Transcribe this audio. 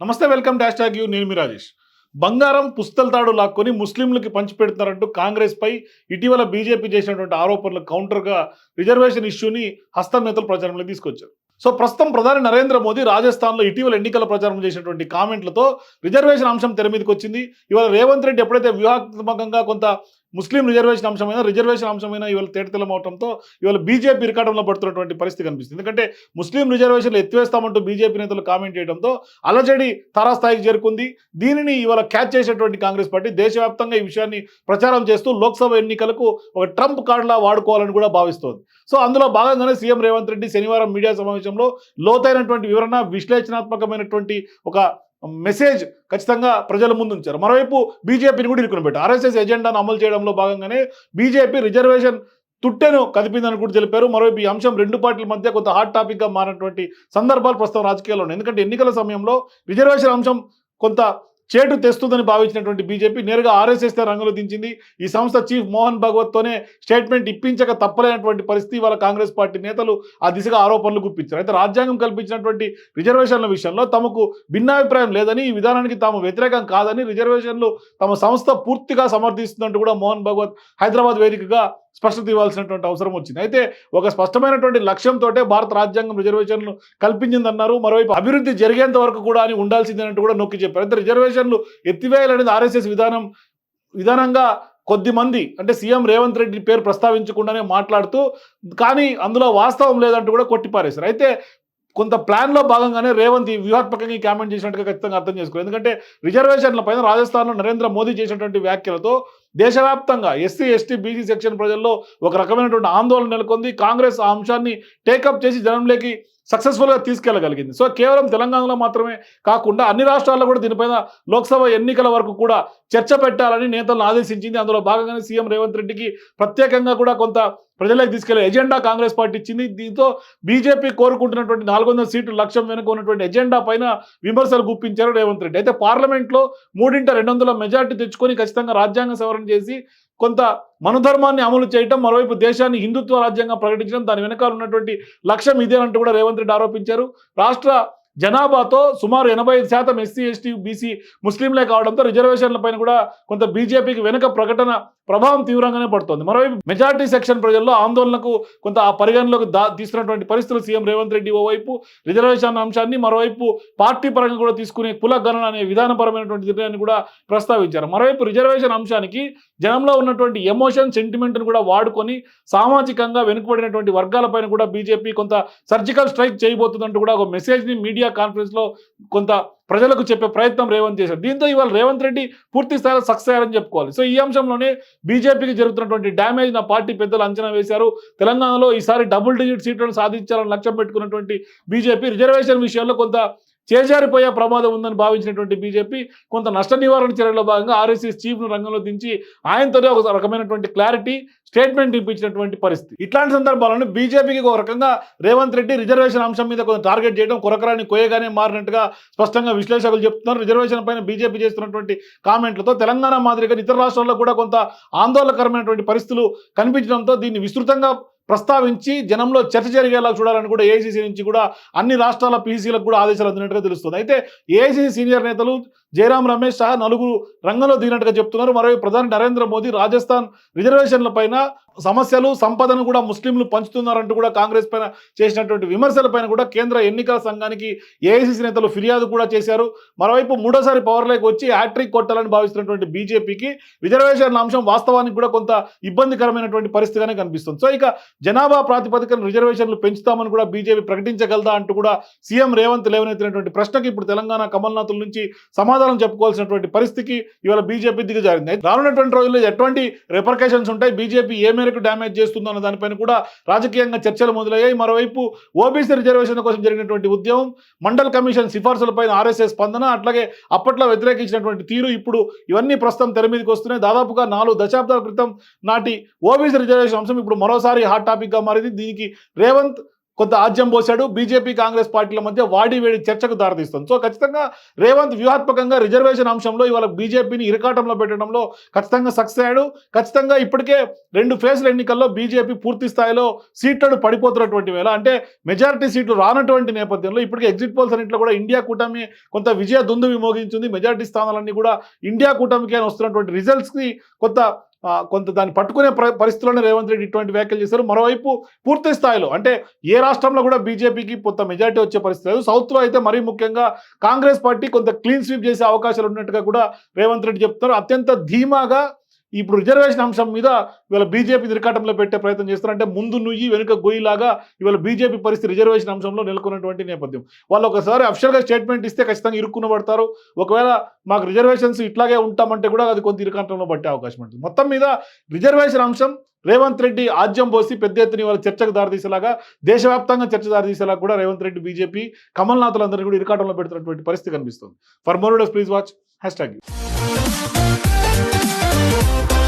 నమస్తే welcome dash tag you. నేను మీ రాజేష్. బంగారం పుస్తల తాడు లాక్కొని ముస్లింలకి పంచిపెడుతున్నారంటూ కాంగ్రెస్ పై ఇటీవల బీజేపీ చేసినటువంటి ఆరోపణలు కౌంటర్గా రిజర్వేషన్ ఇష్యూని హస్తం నేతలు ప్రచారంలోకి తీసుకొచ్చారు. సో ప్రస్తుతం ప్రధాని నరేంద్ర మోదీ రాజస్థాన్లో ఇటీవల ఎన్నికల ప్రచారం చేసినటువంటి కామెంట్లతో రిజర్వేషన్ అంశం తెర మీదకి వచ్చింది. ఇవాళ రేవంత్ రెడ్డి ఎప్పుడైతే వ్యూహాత్మకంగా కొంత ముస్లిం రిజర్వేషన్ అంశమైన రిజర్వేషన్ అంశమైన ఇవాళ తేటతెల్లం అవడంతో ఇవాళ బీజేపీ ఇరకాటంలో పడుతున్నటువంటి పరిస్థితి కనిపిస్తుంది. ఎందుకంటే ముస్లిం రిజర్వేషన్లు ఎత్తివేస్తామంటూ బీజేపీ నేతలు కామెంట్ చేయడంతో అలజడి తారాస్థాయికి చేరుకుంది. దీనిని ఇవాళ క్యాచ్ చేసేటువంటి కాంగ్రెస్ పార్టీ దేశవ్యాప్తంగా ఈ విషయాన్ని ప్రచారం చేస్తూ లోక్సభ ఎన్నికలకు ఒక ట్రంప్ కార్డులా వాడుకోవాలని కూడా భావిస్తోంది. సో అందులో భాగంగానే సీఎం రేవంత్ రెడ్డి శనివారం మీడియా సమావేశంలో లోతైనటువంటి వివరణ విశ్లేషణాత్మకమైనటువంటి ఒక మెసేజ్ ఖచ్చితంగా ప్రజల ముందు ఉంచారు. మరోవైపు బీజేపీని కూడా ఇరుకుని పెట్టారు. ఆర్ఎస్ఎస్ ఎజెండాను అమలు చేయడంలో భాగంగానే బీజేపీ రిజర్వేషన్ తుట్టెను కదిపిందని కూడా తెలిపారు. మరోవైపు ఈ అంశం రెండు పార్టీల మధ్య కొంత హాట్ టాపిక్గా మారినటువంటి సందర్భాలు ప్రస్తుతం రాజకీయాల్లో ఉన్నాయి. ఎందుకంటే ఎన్నికల సమయంలో రిజర్వేషన్ అంశం కొంత చేటు తెస్తుందని భావించినటువంటి బీజేపీ నేరుగా ఆర్ఎస్ఎస్ రంగులు దించింది. ఈ సంస్థ చీఫ్ మోహన్ భగవత్తోనే స్టేట్మెంట్ ఇప్పించక తప్పలేనటువంటి పరిస్థితి వాళ్ళ కాంగ్రెస్ పార్టీ నేతలు ఆ దిశగా ఆరోపణలు గుప్పించారు. అయితే రాజ్యాంగం కల్పించినటువంటి రిజర్వేషన్ల విషయంలో తమకు భిన్నాభిప్రాయం లేదని ఈ విధానానికి తాము వ్యతిరేకం కాదని రిజర్వేషన్లు తమ సంస్థ పూర్తిగా సమర్థిస్తుందంటూ కూడా మోహన్ భగవత్ హైదరాబాద్ వేదికగా స్పష్టత ఇవ్వాల్సినటువంటి అవసరం వచ్చింది. అయితే ఒక స్పష్టమైనటువంటి లక్ష్యంతో భారత రాజ్యాంగం రిజర్వేషన్లు కల్పించిందన్నారు. మరోవైపు అభివృద్ధి జరిగేంత వరకు కూడా అని ఉండాల్సిందేనంటూ కూడా నొక్కి చెప్పారు. అయితే రిజర్వేషన్లు ఎత్తివేయాలనేది ఆర్ఎస్ఎస్ విధానం విధానంగా కొద్ది మంది అంటే సీఎం రేవంత్ రెడ్డి పేరు ప్రస్తావించకుండానే మాట్లాడుతూ కానీ అందులో వాస్తవం లేదంటూ కూడా కొట్టిపారేశారు. అయితే కొంత ప్లాన్లో భాగంగానే రేవంత్ ఈ వ్యూహాత్మకంగా ఈ కామెంట్ చేసినట్టుగా ఖచ్చితంగా అర్థం చేసుకోవాలి. ఎందుకంటే రిజర్వేషన్ల పైన రాజస్థాన్లో నరేంద్ర మోదీ చేసినటువంటి వ్యాఖ్యలతో దేశవ్యాప్తంగా ఎస్సీ ఎస్టీ బీసీ సెక్షన్ ప్రజల్లో ఒక రకమైనటువంటి ఆందోళన నెలకొంది. కాంగ్రెస్ ఆ అంశాన్ని టేకప్ చేసి జనంలోకి సక్సెస్ఫుల్గా తీసుకెళ్ళగలిగింది. సో కేవలం తెలంగాణలో మాత్రమే కాకుండా అన్ని రాష్ట్రాల్లో కూడా దీనిపైన లోక్సభ ఎన్నికల వరకు కూడా చర్చ పెట్టాలని నేతలను ఆదేశించింది. అందులో భాగంగానే సీఎం రేవంత్ రెడ్డికి ప్రత్యేకంగా కూడా కొంత ప్రజలకు తీసుకెళ్ళే ఎజెండా కాంగ్రెస్ పార్టీ ఇచ్చింది. దీంతో బీజేపీ కోరుకుంటున్నటువంటి నాలుగు వందల సీట్లు లక్ష్యం వెనుక ఉన్నటువంటి ఎజెండా పైన విమర్శలు గుప్పించారు రేవంత్ రెడ్డి. అయితే పార్లమెంట్లో మూడింట రెండు వందల మెజార్టీ తెచ్చుకొని ఖచ్చితంగా రాజ్యాంగ సవరణ చేసి కొంత మనుధర్మాన్ని అమలు చేయటం మరోవైపు దేశాన్ని హిందుత్వ రాజ్యంగా ప్రకటించడం దాని వెనకాల ఉన్నటువంటి లక్ష్యం ఇదేనంటూ కూడా రేవంత్ రెడ్డి ఆరోపించారు. రాష్ట్ర జనాభాతో సుమారు ఎనభై ఐదు శాతం ఎస్సీ ఎస్టీ బీసీ ముస్లింలే కావడంతో రిజర్వేషన్ల పైన కూడా కొంత బీజేపీకి వెనుక ప్రకటన ప్రభావం తీవ్రంగానే పడుతోంది. మరోవైపు మెజార్టీ సెక్షన్ ప్రజల్లో ఆందోళనకు కొంత ఆ పరిగణలోకి దా తీసుకున్నటువంటి పరిస్థితులు సీఎం రేవంత్ రెడ్డి ఓవైపు రిజర్వేషన్ అంశాన్ని మరోవైపు పార్టీ పరంగా కూడా తీసుకునే కుల గణన అనే విధానపరమైనటువంటి నిర్ణయాన్ని కూడా ప్రస్తావించారు. మరోవైపు రిజర్వేషన్ అంశానికి జనంలో ఉన్నటువంటి ఎమోషన్ సెంటిమెంట్ను కూడా వాడుకొని సామాజికంగా వెనుకబడినటువంటి వర్గాలపైన కూడా బీజేపీ కొంత సర్జికల్ స్ట్రైక్ చేయబోతుందంటూ కూడా ఒక మెసేజ్ని మీడియా కాన్ఫరెన్స్లో కొంత ప్రజలకు చెప్పే ప్రయత్నం రేవంత్ చేశారు దీంతో ఇవాళ రేవంత్ రెడ్డి పూర్తి స్థాయిలో సక్సెస్ అయ్యారని చెప్పుకోవాలి. సో ఈ అంశంలోనే బీజేపీకి జరుగుతున్నటువంటి డ్యామేజ్ నా పార్టీ పెద్దలు అంచనా వేశారు. తెలంగాణలో ఈసారి డబుల్ డిజిట్ సీట్లను సాధించాలని లక్ష్యం పెట్టుకున్నటువంటి బీజేపీ రిజర్వేషన్ విషయంలో కొంత చేజారిపోయే ప్రమాదం ఉందని భావించినటువంటి బీజేపీ కొంత నష్ట నివారణ చర్యల్లో భాగంగా ఆర్ఎస్ఎస్ చీఫ్ను రంగంలో దించి ఆయనతోనే ఒక రకమైనటువంటి క్లారిటీ స్టేట్మెంట్ ఇప్పించినటువంటి పరిస్థితి. ఇట్లాంటి సందర్భాలను బీజేపీకి ఒక రకంగా రేవంత్ రెడ్డి రిజర్వేషన్ అంశం మీద కొంత టార్గెట్ చేయడం కొరకరాని కోయగానే మారినట్టుగా స్పష్టంగా విశ్లేషకులు చెప్తున్నారు. రిజర్వేషన్ పైన బీజేపీ చేస్తున్నటువంటి కామెంట్లతో తెలంగాణ మాదిరిగా ఇతర రాష్ట్రాల్లో కూడా కొంత ఆందోళనకరమైనటువంటి పరిస్థితులు కనిపించడంతో దీన్ని విస్తృతంగా ప్రస్తావించి జనంలో చర్చ జరిగేలా చూడాలని కూడా ఏఐసీసీ నుంచి కూడా అన్ని రాష్ట్రాల పీసీలకు కూడా ఆదేశాలు అందినట్టుగా తెలుస్తుంది. అయితే ఏఐసీసీ సీనియర్ నేతలు జయరాం రమేష్ సహా నలుగురు రంగంలో దిగినట్టుగా చెప్తున్నారు. మరోవైపు ప్రధాని నరేంద్ర మోదీ రాజస్థాన్ రిజర్వేషన్ల పైన సమస్యలు సంపదను కూడా ముస్లింలు పంచుతున్నారంటూ కూడా కాంగ్రెస్ పైన చేసినటువంటి విమర్శలపైన కూడా కేంద్ర ఎన్నికల సంఘానికి ఏఐసిసి నేతలు ఫిర్యాదు కూడా చేశారు. మరోవైపు మూడోసారి పవర్లోకి వచ్చి హ్యాట్రిక్ కొట్టాలని భావిస్తున్నటువంటి బీజేపీకి రిజర్వేషన్ల అంశం వాస్తవానికి కూడా కొంత ఇబ్బందికరమైనటువంటి పరిస్థితిగానే కనిపిస్తుంది. సో ఇక జనాభా ప్రాతిపదికన రిజర్వేషన్లు పెంచుతామని కూడా బీజేపీ ప్రకటించగలదా అంటూ కూడా సీఎం రేవంత్ లేవనెత్తినటువంటి ప్రశ్నకి ఇప్పుడు తెలంగాణ కమల్నాథుల నుంచి సమాధానం చెప్పుకోవాల్సినటువంటి పరిస్థితికి ఇవాళ బీజేపీ దిగజారింది. రానున్నటువంటి రోజుల్లో ఎటువంటి రిపర్కేషన్స్ ఉంటాయి? బీజేపీ ఏ మేరకు డ్యామేజ్ చేస్తుందో అన్న దానిపైన కూడా రాజకీయంగా చర్చలు మొదలయ్యాయి. మరోవైపు ఓబీసీ రిజర్వేషన్ కోసం జరిగినటువంటి ఉద్యమం మండల్ కమిషన్ సిఫార్సులపైన ఆర్ఎస్ఎస్ స్పందన అట్లాగే అప్పట్లో వ్యతిరేకించినటువంటి తీరు ఇప్పుడు ఇవన్నీ ప్రస్తుతం తెర మీదకి వస్తున్నాయి. దాదాపుగా నాలుగు దశాబ్దాల క్రితం నాటి ఓబీసీ రిజర్వేషన్ అంశం ఇప్పుడు మరోసారి హాట్ టాపిక్గా మారింది. దీనికి రేవంత్ కొంత ఆజ్యం పోశాడు. బీజేపీ కాంగ్రెస్ పార్టీల మధ్య వాడి వేడి చర్చకు దారితీస్తుంది. సో ఖచ్చితంగా రేవంత్ వ్యూహాత్మకంగా రిజర్వేషన్ అంశంలో ఇవాళ బీజేపీని ఇరకాటంలో పెట్టడంలో ఖచ్చితంగా సక్సెస్ అయ్యాడు. ఖచ్చితంగా ఇప్పటికే రెండు ఫేజ్ల ఎన్నికల్లో బీజేపీ పూర్తి స్థాయిలో సీట్లను పడిపోతున్నటువంటి వేళ. అంటే మెజారిటీ సీట్లు రానటువంటి నేపథ్యంలో ఇప్పటికే ఎగ్జిట్ పోల్స్ అన్నింటిలో కూడా ఇండియా కూటమి కొంత విజయ దుందు విమోగించింది మెజారిటీ స్థానాలన్నీ కూడా ఇండియా కూటమికి అని వస్తున్నటువంటి రిజల్ట్స్కి కొంత కొంత దాన్ని పట్టుకునే పరిస్థితుల్లోనే రేవంత్ రెడ్డి ఇటువంటి వ్యాఖ్యలు చేశారు. మరోవైపు పూర్తి స్థాయిలో అంటే ఏ రాష్ట్రంలో కూడా బీజేపీకి కొంత మెజారిటీ వచ్చే పరిస్థితి లేదు. సౌత్లో అయితే మరీ ముఖ్యంగా కాంగ్రెస్ పార్టీ కొంత క్లీన్ స్వీప్ చేసే అవకాశాలు ఉన్నట్టుగా కూడా రేవంత్ రెడ్డి చెప్తున్నారు. అత్యంత ధీమాగా ఇప్పుడు రిజర్వేషన్ అంశం మీద ఇవాళ బీజేపీ తిరకాటంలో పెట్టే ప్రయత్నం చేస్తారు అంటే ముందు నుయ్యి వెనుక గొయ్యిలాగా ఇవాళ బీజేపీ పరిస్థితి రిజర్వేషన్ అంశంలో నెలకొన్నటువంటి నేపథ్యం. వాళ్ళు ఒకసారి అఫిషియల్గా స్టేట్మెంట్ ఇస్తే ఖచ్చితంగా ఇరుక్కున పడతారు. ఒకవేళ మాకు రిజర్వేషన్స్ ఇట్లాగే ఉంటామంటే కూడా అది కొంత ఇరుకాటంలో పట్టే అవకాశం ఉంటుంది. మొత్తం మీద రిజర్వేషన్ అంశం రేవంత్ రెడ్డి ఆజ్యం పోసి పెద్ద ఎత్తున వాళ్ళ చర్చకు దారితీసేలాగా దేశవ్యాప్తంగా చర్చ దారితీసేలా కూడా రేవంత్ రెడ్డి బీజేపీ కమల్నాథులందరినీ కూడా ఇరుకాటంలో పెడుతున్నటువంటి పరిస్థితి కనిపిస్తుంది. For more please watch hash tag Thank you.